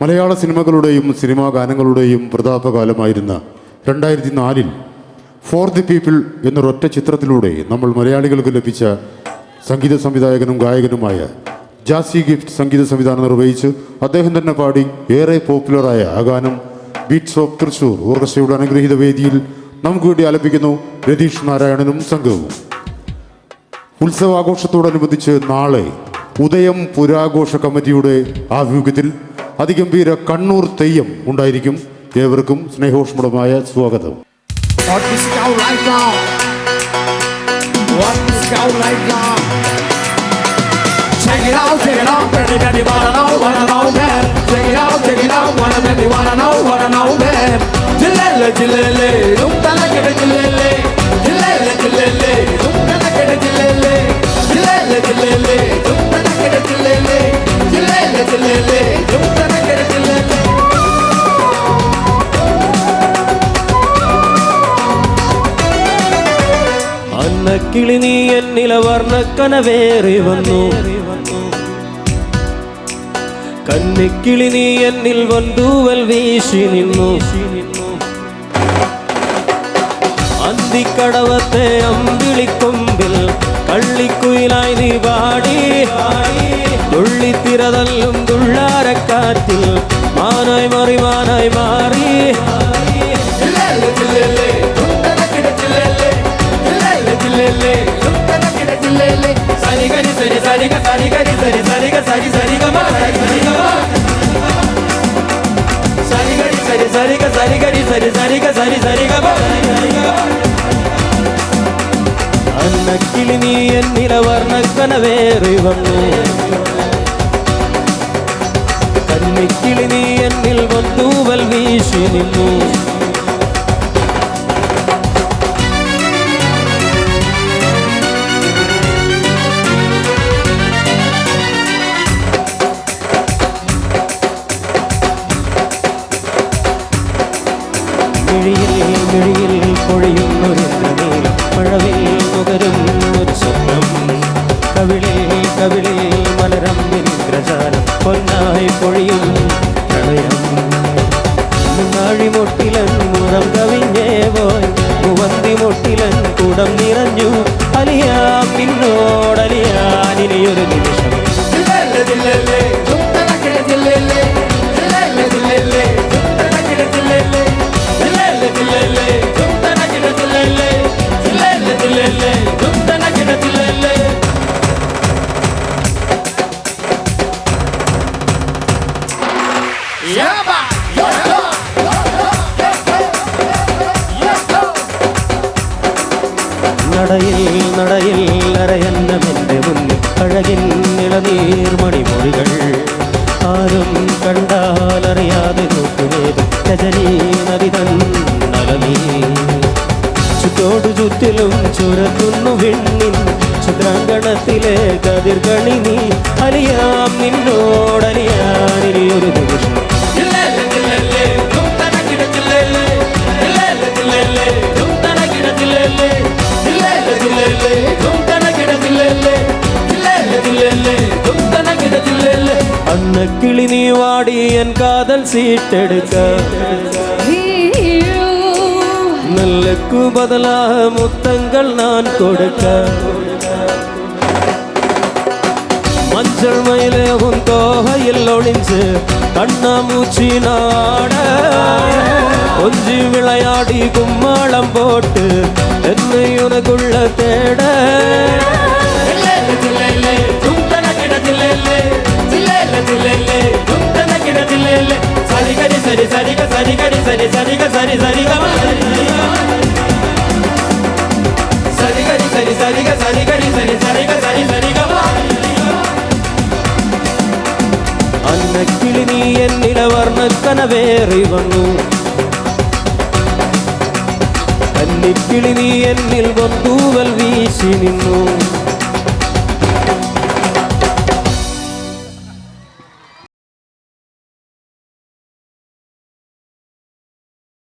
മലയാള സിനിമകളുടെയും cinema ഗാനങ്ങളുടെയും പ്രതാപകാലമായിരുന്ന രണ്ടായിരത്തി നാലിൽ for the people എന്നൊരൊറ്റ ചിത്രത്തിലൂടെ നമ്മൾ മലയാളികൾക്ക് ലഭിച്ച സംഗീത സംവിധായകനും ഗായകനുമായ ജാസി ഗിഫ്റ്റ് സംഗീത സംവിധാനം നിർവഹിച്ച് അദ്ദേഹം തന്നെ പാടി ഏറെ പോപ്പുലറായ ആ ഗാനം ബീറ്റ്സ് ഓഫ് തൃശൂർ ഓർക്കസ്ട്രയുടെ അനുഗ്രഹീത വേദിയിൽ നമുക്ക് വേണ്ടി ആലപിക്കുന്നു രതീഷ് നാരായണനും സംഘവും. ഉത്സവാഘോഷത്തോടനുബന്ധിച്ച് നാളെ ഉദയം പുരാഘോഷ കമ്മിറ്റിയുടെ ആഭിമുഖ്യത്തിൽ അതിഗംഭീര കണ്ണൂർ തെയ്യം ഉണ്ടായിരിക്കും. ഏവർക്കും സ്നേഹോഷ്മളമായ സ്വാഗതം. Yeah, yeah, yeah. അന്നക്കിളി നീ എന്നില വർണക്കനവേറി വന്നു. കന്നിക്കിളി നീ എന്നിൽ വന്തൂവൽ വീശി നിന്നു. അന്തിക്കടവത്തെ അമ്പിളിക്കൊമ്പിൽ കള്ളിക്കുയിലായി നീ പാടി തുള്ളിത്തിരതല്ലും തുള്ളാരക്കാറ്റിൽ മാനായി മാറി മാനായി മാറി. சரிக சரி கரி சரி சரிக சரி சரிகமா சரி சரிகமா. சரிகரி சரி சரிக சரிகரி சரி அன்னக்கிளி நீ என் நிலவர்ண கனவேறிவம் கன்னிக்கிளி நீ என்னில் வந்தூவல் வீசி நின்று. എന്നിൽ വന്തൂവൽ വീശി നടയിൽ നടയിൽ അരയന്നമെന്റെ മുന്നിൽ അഴകിൻ നിളനീർമണിമൊഴികൾ ആരും കണ്ടാലറിയാതെ നോക്കുവേത് രജനീ നദി തന്നലനീ ചുറ്റോടു ചുറ്റിലും ചുരക്കുന്നു വിണ്ണിൻ. ചിത്രാങ്കണത്തിലെ കതിർകണി നീ അലിയാം നിന്നോടലിയാനിയൊരു கிளி நீ வாடி என் காதல் சீட்டெடுக்க. நல்லுக்கு பதிலாக முத்தங்கள் நான் கொடுக்க. மஞ்சள் மயிலே உன் தோகையில் ஒளிஞ்சு கண்ணாமூச்சி நாட. கொஞ்சி விளையாடி கும்மாளம் போட்டு என்னை உனக்குள்ள தேட. വർണക്കനവേറി വന്നു കന്നിക്കിളി നീ എന്നിൽ വന്തൂവൽ വീശി നിന്നു.